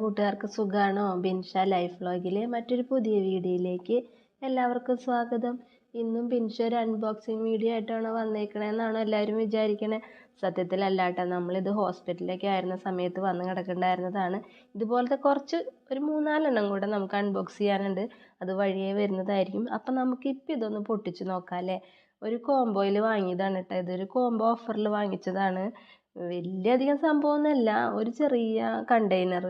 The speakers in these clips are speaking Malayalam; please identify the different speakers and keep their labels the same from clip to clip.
Speaker 1: കൂട്ടുകാർക്ക് സുഖാണോ? ബിൻഷ ലൈഫ് ബ്ലോഗിലെ മറ്റൊരു പുതിയ വീഡിയോയിലേക്ക് എല്ലാവർക്കും സ്വാഗതം. ഇന്നും ബിൻഷ ഒരു അൺബോക്സിങ് വീഡിയോ ആയിട്ടാണ് വന്നേക്കണേന്നാണോ എല്ലാവരും വിചാരിക്കണേ. സത്യത്തിലല്ലാട്ട നമ്മളിത് ഹോസ്പിറ്റലിലേക്ക് ആയിരുന്ന സമയത്ത് വന്ന് കിടക്കണ്ടായിരുന്നതാണ്. ഇതുപോലത്തെ കുറച്ച് ഒരു മൂന്നാലെണ്ണം കൂടെ നമുക്ക് അൺബോക്സ് ചെയ്യാനുണ്ട്. അത് വഴിയേ വരുന്നതായിരിക്കും. അപ്പം നമുക്ക് ഇപ്പം ഇതൊന്ന് പൊട്ടിച്ച് നോക്കാം അല്ലേ ഒരു കോംബോയിൽ വാങ്ങിയതാണ് കേട്ടോ. ഇതൊരു കോംബോ ഓഫറിൽ വാങ്ങിച്ചതാണ്. വലിയധികം സംഭവമൊന്നുമല്ല ഒരു ചെറിയ കണ്ടെയ്നർ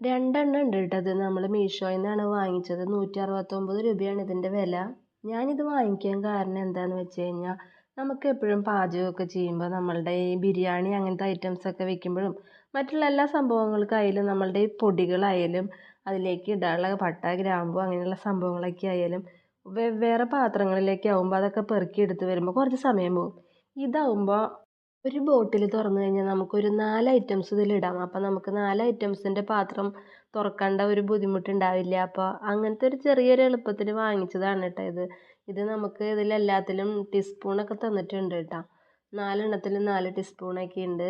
Speaker 1: രണ്ടെണ്ണം ഉണ്ട് കേട്ടോ അത് നമ്മൾ മീഷോയിൽ നിന്നാണ് വാങ്ങിച്ചത്. നൂറ്റി അറുപത്തൊമ്പത് രൂപയാണ് ഇതിന്റെ വില. ഞാനിത് വാങ്ങിക്കാൻ കാരണം എന്താണെന്ന് വെച്ച് കഴിഞ്ഞാൽ നമുക്ക് എപ്പോഴും പാചകമൊക്കെ ചെയ്യുമ്പോൾ നമ്മളുടെ ഈ ബിരിയാണി അങ്ങനത്തെ ഐറ്റംസ് ഒക്കെ വെക്കുമ്പോഴും മറ്റുള്ള എല്ലാ സംഭവങ്ങൾക്കായാലും നമ്മളുടെ ഈ പൊടികളായാലും അതിലേക്ക് ഇടാനുള്ള പട്ട ഗ്രാമ്പു അങ്ങനെയുള്ള സംഭവങ്ങളൊക്കെ ആയാലും വെവ്വേറെ പാത്രങ്ങളിലേക്ക് ആകുമ്പോൾ അതൊക്കെ പെറുക്കി എടുത്ത് വരുമ്പോൾ കുറച്ച് സമയം പോകും. ഇതാവുമ്പോൾ ഒരു ബോട്ടിൽ തുറന്നു കഴിഞ്ഞാൽ നമുക്കൊരു നാല് ഐറ്റംസ് ഇതിലിടാം അപ്പോൾ നമുക്ക് നാല് ഐറ്റംസിന്റെ പാത്രം തുറക്കേണ്ട ഒരു ബുദ്ധിമുട്ടുണ്ടാവില്ല അപ്പോൾ അങ്ങനത്തെ ഒരു ചെറിയൊരു എളുപ്പത്തിൽ വാങ്ങിച്ചതാണ് കേട്ടോ ഇത്. ഇത് നമുക്ക് ഇതിലെല്ലാത്തിലും ടീസ്പൂണൊക്കെ തന്നിട്ടുണ്ട് കേട്ടോ. നാലെണ്ണത്തിൽ നാല് ടീസ്പൂണൊക്കെ ഉണ്ട്.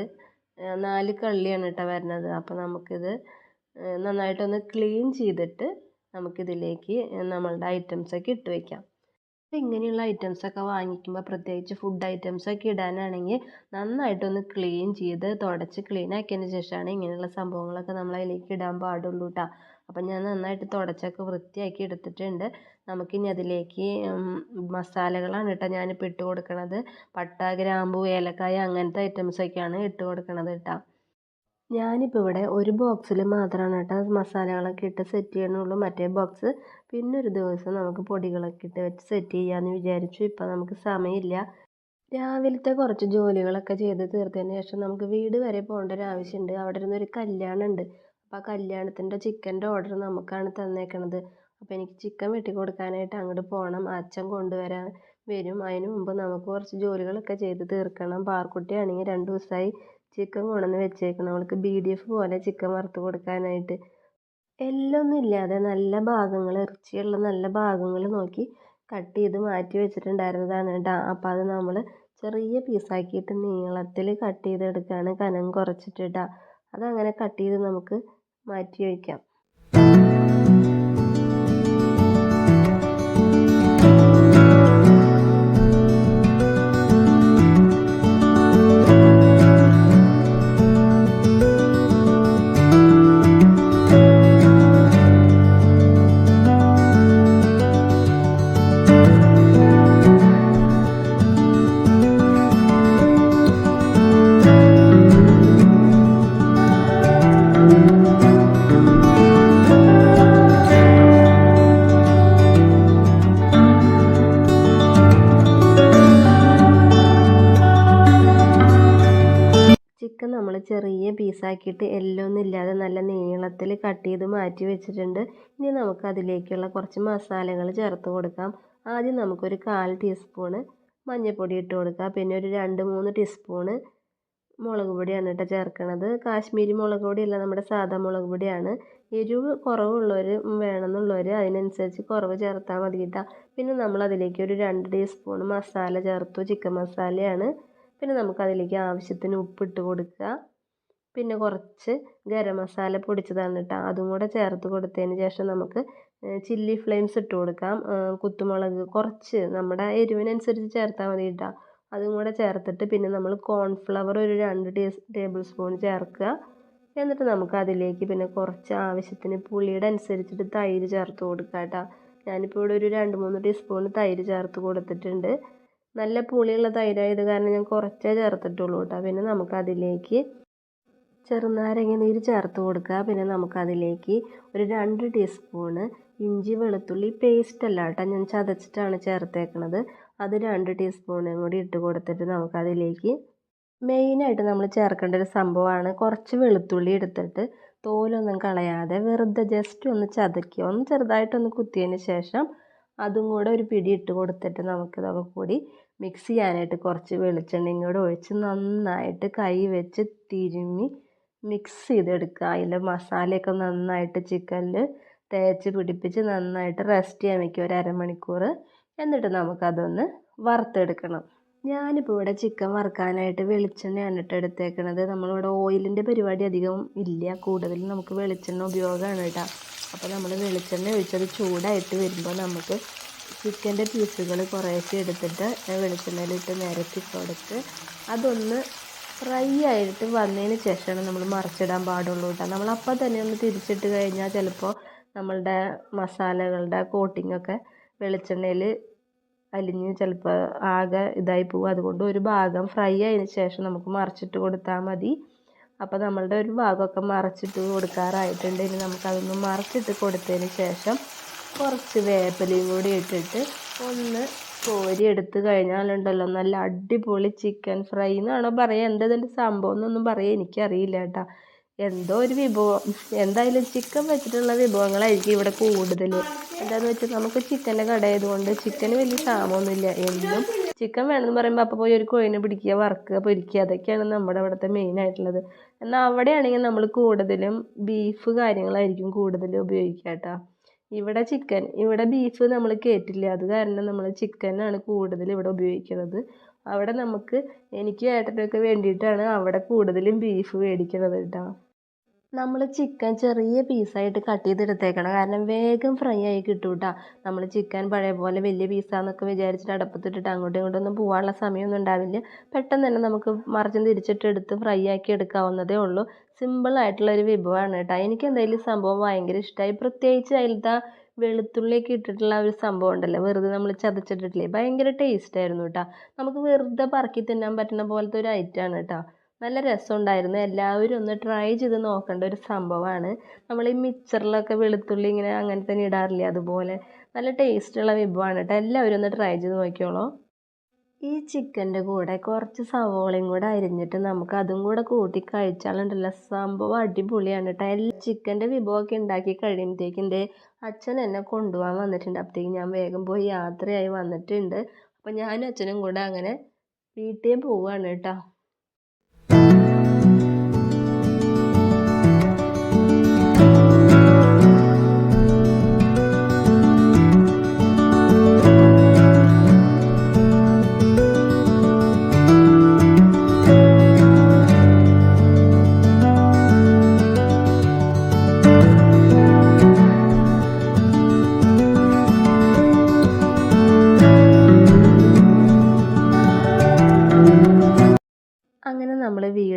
Speaker 1: നാല് കള്ളിയാണ് കേട്ടോ വരുന്നത്. അപ്പോൾ നമുക്കിത് നന്നായിട്ടൊന്ന് ക്ലീൻ ചെയ്തിട്ട് നമുക്കിതിലേക്ക് നമ്മളുടെ ഐറ്റംസൊക്കെ ഇട്ട് വയ്ക്കാം ഇങ്ങനെയുള്ള ഐറ്റംസൊക്കെ വാങ്ങിക്കുമ്പോൾ പ്രത്യേകിച്ച് ഫുഡ് ഐറ്റംസൊക്കെ ഇടാനാണെങ്കിൽ നന്നായിട്ടൊന്ന് ക്ലീൻ ചെയ്ത് തുടച്ച് ക്ലീൻ ആക്കിയതിന് ശേഷമാണ് ഇങ്ങനെയുള്ള സംഭവങ്ങളൊക്കെ നമ്മൾ അതിലേക്ക് ഇടാൻ പാടുള്ളൂ കേട്ടോ അപ്പം ഞാൻ നന്നായിട്ട് തുടച്ചൊക്കെ വൃത്തിയാക്കി എടുത്തിട്ടുണ്ട്. നമുക്കിനി അതിലേക്ക് മസാലകളാണ് കേട്ടോ ഞാനിപ്പോൾ ഇട്ട് കൊടുക്കണത്. പട്ട ഗ്രാമ്പു ഏലക്കായ അങ്ങനത്തെ ഐറ്റംസൊക്കെയാണ് ഇട്ട് കൊടുക്കണത് കേട്ടോ ഞാനിപ്പോൾ ഇവിടെ ഒരു ബോക്സിൽ മാത്രമാണ് കേട്ടോ മസാലകളൊക്കെ ഇട്ട് സെറ്റ് ചെയ്യണുള്ളൂ. മറ്റേ ബോക്സ് പിന്നെ ഒരു ദിവസം നമുക്ക് പൊടികളൊക്കെ ഇട്ട് വെച്ച് സെറ്റ് ചെയ്യാമെന്ന് വിചാരിച്ചു. ഇപ്പം നമുക്ക് സമയമില്ല. രാവിലത്തെ കുറച്ച് ജോലികളൊക്കെ ചെയ്ത് തീർത്തതിന് ശേഷം നമുക്ക് വീട് വരെ പോകേണ്ട ഒരു ആവശ്യമുണ്ട് അവിടെ ഇരുന്നൊരു കല്യാണം ഉണ്ട് അപ്പോൾ ആ കല്യാണത്തിന്റെ ചിക്കന്റെ ഓർഡർ നമുക്കാണ് തന്നേക്കണത്. അപ്പോൾ എനിക്ക് ചിക്കൻ വെട്ടി കൊടുക്കാനായിട്ട് അങ്ങോട്ട് പോകണം അച്ഛൻ കൊണ്ടുവരാൻ വരും. അതിന് മുമ്പ് നമുക്ക് കുറച്ച് ജോലികളൊക്കെ ചെയ്ത് തീർക്കണം. പാർക്കുട്ടിയാണെങ്കിൽ രണ്ട് ദിവസമായി ചിക്കൻ കൊണ്ടുവന്ന് വെച്ചേക്കണം. അവൾക്ക് ബി ഡി എഫ് പോലെ ചിക്കൻ വറുത്ത് കൊടുക്കാനായിട്ട്. എല്ലൊന്നും ഇല്ലാതെ നല്ല ഭാഗങ്ങൾ ഇറച്ചിയുള്ള നല്ല ഭാഗങ്ങൾ നോക്കി കട്ട് ചെയ്ത് മാറ്റി വെച്ചിട്ടുണ്ടായിരുന്നതാണ് കേട്ടോ. അപ്പോൾ അത് നമ്മൾ ചെറിയ പീസാക്കിയിട്ട് നീളത്തിൽ കട്ട് ചെയ്തെടുക്കുകയാണ് കനം കുറച്ചിട്ട് കേട്ടോ. അതങ്ങനെ കട്ട് ചെയ്ത് നമുക്ക് മാറ്റി വയ്ക്കാം. ചിക്കൻ നമ്മൾ ചെറിയ പീസാക്കിയിട്ട് എല്ലൊന്നും ഇല്ലാതെ നല്ല നീളത്തിൽ കട്ട് ചെയ്ത് മാറ്റി വെച്ചിട്ടുണ്ട്. ഇനി നമുക്ക് അതിലേക്കുള്ള കുറച്ച് മസാലകൾ ചേർത്ത് കൊടുക്കാം. ആദ്യം നമുക്കൊരു കാൽ ടീസ്പൂണ് മഞ്ഞൾപ്പൊടി ഇട്ട് കൊടുക്കുക പിന്നെ ഒരു രണ്ട് മൂന്ന് ടീസ്പൂണ് മുളക് പൊടിയാണ് കേട്ടോ ചേർക്കണത്. കാശ്മീരി മുളക് പൊടിയല്ല നമ്മുടെ സാധാ മുളക് പൊടിയാണ്. എരിവ് കുറവുള്ളവർ വേണമെന്നുള്ളവർ അതിനനുസരിച്ച് കുറവ് ചേർത്താൽ മതി കേട്ടോ പിന്നെ നമ്മൾ അതിലേക്ക് ഒരു രണ്ട് ടീസ്പൂൺ മസാല ചേർത്തു. ചിക്കൻ മസാലയാണ്. പിന്നെ നമുക്കതിലേക്ക് ആവശ്യത്തിന് ഉപ്പിട്ട് കൊടുക്കുക. പിന്നെ കുറച്ച് ഗരം മസാല പൊടിച്ചതാണ് കേട്ടോ അതും കൂടെ ചേർത്ത് കൊടുത്തതിന് ശേഷം നമുക്ക് ചില്ലി ഫ്ലെയിംസ് ഇട്ട് കൊടുക്കാം. കുത്തുമുളക് കുറച്ച് നമ്മുടെ എരിവിനനുസരിച്ച് ചേർത്താൽ മതി കേട്ടോ അതും കൂടെ ചേർത്തിട്ട് പിന്നെ നമ്മൾ കോൺഫ്ലവർ ഒരു രണ്ട് ടേബിൾ സ്പൂൺ ചേർക്കുക. എന്നിട്ട് നമുക്ക് അതിലേക്ക് പിന്നെ കുറച്ച് ആവശ്യത്തിന് പുളിയുടെ അനുസരിച്ചിട്ട് തൈര് ചേർത്ത് കൊടുക്കുക കേട്ടോ ഞാനിപ്പോൾ ഇവിടെ ഒരു രണ്ട് മൂന്ന് ടീസ്പൂൺ തൈര് ചേർത്ത് കൊടുത്തിട്ടുണ്ട്. നല്ല പുളിയുള്ള തൈരായത് കാരണം ഞാൻ കുറച്ചേ ചേർത്തിട്ടുള്ളൂ കേട്ടോ. പിന്നെ നമുക്കതിലേക്ക് ചെറുനാരങ്ങ നീര് ചേർത്ത് കൊടുക്കുക. പിന്നെ നമുക്കതിലേക്ക് ഒരു രണ്ട് ടീസ്പൂണ് ഇഞ്ചി വെളുത്തുള്ളി പേസ്റ്റ് അല്ല കേട്ടോ. ഞാൻ ചതച്ചിട്ടാണ് ചേർത്തേക്കണത്. അത് രണ്ട് ടീസ്പൂണും കൂടി ഇട്ട് കൊടുത്തിട്ട് നമുക്കതിലേക്ക് മെയിനായിട്ട് നമ്മൾ ചേർക്കേണ്ട ഒരു സംഭവമാണ് കുറച്ച് വെളുത്തുള്ളി എടുത്തിട്ട് തോലൊന്നും കളയാതെ വെറുതെ ജസ്റ്റ് ഒന്ന് ചതക്കി ഒന്ന് ചെറുതായിട്ടൊന്ന് കുത്തിയതിന് ശേഷം അതും കൂടെ ഒരു പിടി ഇട്ട് കൊടുത്തിട്ട് നമുക്കിതൊക്കെ കൂടി മിക്സ് ചെയ്യാനായിട്ട് കുറച്ച് വെളിച്ചെണ്ണയും കൂടെ ഒഴിച്ച് നന്നായിട്ട് കൈ വെച്ച് തിരുമ്മി മിക്സ് ചെയ്തെടുക്കുക. അതിലെ മസാലയൊക്കെ നന്നായിട്ട് ചിക്കനിൽ തേച്ച് പിടിപ്പിച്ച് നന്നായിട്ട് റെസ്റ്റ് ചെയ്യാൻ വയ്ക്കുക. ഒരു അരമണിക്കൂർ. എന്നിട്ട് നമുക്കതൊന്ന് വറുത്തെടുക്കണം. ഞാനിപ്പോൾ ഇവിടെ ചിക്കൻ വറുക്കാനായിട്ട് വെളിച്ചെണ്ണയാണ് കേട്ടോ എടുത്തേക്കണത്. നമ്മളിവിടെ ഓയിലിന്റെ പരിപാടി അധികം ഇല്ല. കൂടുതലും നമുക്ക് വെളിച്ചെണ്ണ ഉപയോഗമാണ് കേട്ടോ. അപ്പോൾ നമ്മൾ വെളിച്ചെണ്ണ ഒഴിച്ചത് ചൂടായിട്ട് വരുമ്പോൾ നമുക്ക് ചിക്കന്റെ പീസുകൾ കുറേശ്ശെ എടുത്തിട്ട് വെളിച്ചെണ്ണയിലിട്ട് നിരത്തി കൊടുത്ത് അതൊന്ന് ഫ്രൈ ആയിട്ട് വന്നതിന് ശേഷമാണ് നമ്മൾ മറിച്ചിടാൻ പാടുള്ളൂ കേട്ടോ. നമ്മൾ അപ്പം തന്നെ ഒന്ന് തിരിച്ചിട്ട് കഴിഞ്ഞാൽ ചിലപ്പോൾ നമ്മളുടെ മസാലകളുടെ കോട്ടിങ്ങൊക്കെ വെളിച്ചെണ്ണയിൽ അലിഞ്ഞ് ചിലപ്പോൾ ആകെ ഇതായി പോകും. അതുകൊണ്ട് ഒരു ഭാഗം ഫ്രൈ ആയതിന് ശേഷം നമുക്ക് മറിച്ചിട്ട് കൊടുത്താൽ മതി. അപ്പോൾ നമ്മളുടെ ഒരു ഭാഗമൊക്കെ മറിച്ചിട്ട് കൊടുക്കാറായിട്ടുണ്ട്. ഇനി നമുക്കതൊന്ന് മറിച്ചിട്ട് കൊടുത്തതിന് ശേഷം കുറച്ച് വേപ്പിലയും കൂടി ഇട്ടിട്ട് ഒന്ന് കോരി എടുത്ത് കഴിഞ്ഞാലുണ്ടല്ലോ നല്ല അടിപൊളി ചിക്കൻ ഫ്രൈ എന്നാണോ പറയുക. എന്താ ഇതിന്റെ സംഭവം എന്നൊന്നും പറയുക എനിക്കറിയില്ല കേട്ടോ. എന്തോ ഒരു വിഭവം. എന്തായാലും ചിക്കൻ വെച്ചിട്ടുള്ള വിഭവങ്ങളായിരിക്കും ഇവിടെ കൂടുതൽ എന്താണെന്ന് വെച്ചാൽ നമുക്ക് ചിക്കന്റെ കടയായതുകൊണ്ട് ചിക്കന് വലിയ ക്ഷാമമൊന്നുമില്ല. എന്നും ചിക്കൻ വേണമെന്ന് പറയുമ്പോൾ അപ്പോൾ പോയി ഒരു കോഴിനെ പിടിക്കുക വറുക്കുക പൊരിക്കുക അതൊക്കെയാണ് നമ്മുടെ അവിടുത്തെ മെയിൻ ആയിട്ടുള്ളത്. എന്നാൽ അവിടെയാണെങ്കിൽ നമ്മൾ കൂടുതലും ബീഫ് കാര്യങ്ങളായിരിക്കും കൂടുതൽ ഉപയോഗിക്കുക കേട്ടോ. ഇവിടെ ചിക്കൻ ഇവിടെ ബീഫ് നമ്മൾ കയറ്റില്ല അത് കാരണം നമ്മൾ ചിക്കനാണ് കൂടുതൽ ഇവിടെ ഉപയോഗിക്കുന്നത്. അവിടെ നമുക്ക് എനിക്ക് ഏട്ടനൊക്കെ വേണ്ടിയിട്ടാണ് അവിടെ കൂടുതലും ബീഫ് മേടിക്കുന്നത് കേട്ടോ. നമ്മൾ ചിക്കൻ ചെറിയ പീസായിട്ട് കട്ട് ചെയ്തെടുത്തേക്കണം. കാരണം വേഗം ഫ്രൈ ആയി കിട്ടും കേട്ടോ. നമ്മൾ ചിക്കൻ പഴയ പോലെ വലിയ പീസാന്നൊക്കെ വിചാരിച്ചിട്ട് അടപ്പത്തിട്ടിട്ട് അങ്ങോട്ടും ഇങ്ങോട്ടും ഒന്നും പോകാനുള്ള സമയമൊന്നും ഉണ്ടാവില്ല. പെട്ടെന്ന് തന്നെ നമുക്ക് മറിച്ചും തിരിച്ചിട്ട് എടുത്ത് ഫ്രൈ ആക്കി എടുക്കാവുന്നതേ ഉള്ളൂ. ഒരു വിഭവമാണ് കേട്ടോ. എനിക്ക് എന്തായാലും സംഭവം ഭയങ്കര ഇഷ്ടമായി പ്രത്യേകിച്ച് അതിലത്തെ വെളുത്തുള്ളിയൊക്കെ ഇട്ടിട്ടുള്ള ഒരു സംഭവം ഉണ്ടല്ലോ. വെറുതെ നമ്മൾ ചതച്ചിട്ടിട്ടില്ലേ? ഭയങ്കര ടേസ്റ്റ് ആയിരുന്നു കേട്ടോ. നമുക്ക് വെറുതെ പറക്കി തിന്നാൻ പറ്റുന്ന പോലത്തെ ഒരു ഐറ്റമാണ് കേട്ടോ. നല്ല രസമുണ്ടായിരുന്നു. എല്ലാവരും ഒന്ന് ട്രൈ ചെയ്ത് നോക്കേണ്ട ഒരു സംഭവമാണ്. നമ്മൾ ഈ മിക്സറിലൊക്കെ വെളുത്തുള്ളി ഇങ്ങനെ അങ്ങനെ തന്നെ ഇടാറില്ലേ? അതുപോലെ നല്ല ടേസ്റ്റുള്ള വിഭവമാണ് കേട്ടോ. എല്ലാവരും ഒന്ന് ട്രൈ ചെയ്ത് നോക്കിയോളൂ ഈ ചിക്കന്റെ കൂടെ കുറച്ച് സവോളയും കൂടെ അരിഞ്ഞിട്ട് നമുക്ക് അതും കൂടെ കൂട്ടി കഴിച്ചാലുണ്ടല്ലോ. സംഭവം അടിപൊളിയാണ് കേട്ടോ എല്ലാ ചിക്കന്റെ വിഭവമൊക്കെ ഉണ്ടാക്കി കഴിയുമ്പോഴത്തേക്കും എന്റെ അച്ഛൻ എന്നെ കൊണ്ടുപോകാൻ വന്നിട്ടുണ്ട്. അപ്പോഴത്തേക്കും ഞാൻ വേഗം പോയി യാത്രയായി വന്നിട്ടുണ്ട്. അപ്പോൾ ഞാനും അച്ഛനും കൂടെ അങ്ങനെ വീട്ടിൽ പോവുകയാണ് കേട്ടോ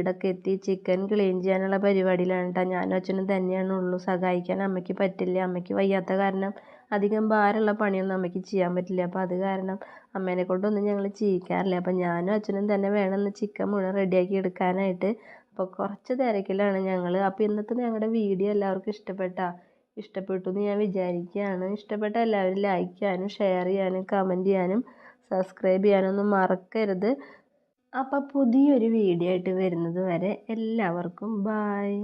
Speaker 1: വീടൊക്കെ എത്തി ചിക്കൻ ക്ലീൻ ചെയ്യാനുള്ള പരിപാടിയിലാണ് കേട്ടോ ഞാനും അച്ഛനും തന്നെയാണ് ഉള്ളൂ. സഹായിക്കാൻ അമ്മയ്ക്ക് പറ്റില്ല. അമ്മയ്ക്ക് വയ്യാത്ത കാരണം അധികം ഭാരമുള്ള പണിയൊന്നും അമ്മയ്ക്ക് ചെയ്യാൻ പറ്റില്ല. അപ്പോൾ അത് കാരണം അമ്മേനെ കൊണ്ടൊന്നും ഞങ്ങൾ ചെയ്യിക്കാറില്ല അപ്പോൾ ഞാനും അച്ഛനും തന്നെ വേണം ഇന്ന് ചിക്കൻ മുഴുവൻ റെഡിയാക്കി എടുക്കാനായിട്ട്. അപ്പോൾ കുറച്ച് തിരക്കിലാണ് ഞങ്ങൾ അപ്പോൾ ഇന്നത്തെ ഞങ്ങളുടെ വീഡിയോ എല്ലാവർക്കും ഇഷ്ടപ്പെട്ടാ? ഇഷ്ടപ്പെട്ടു എന്ന് ഞാൻ വിചാരിക്കുകയാണ് ഇഷ്ടപ്പെട്ട എല്ലാവരും ലൈക്ക് ചെയ്യാനും ഷെയർ ചെയ്യാനും കമന്റ് ചെയ്യാനും സബ്സ്ക്രൈബ് ചെയ്യാനൊന്നും മറക്കരുത്. അപ്പോൾ പുതിയൊരു വീഡിയോ ആയിട്ട് വരുന്നത് വരെ എല്ലാവർക്കും ബായ്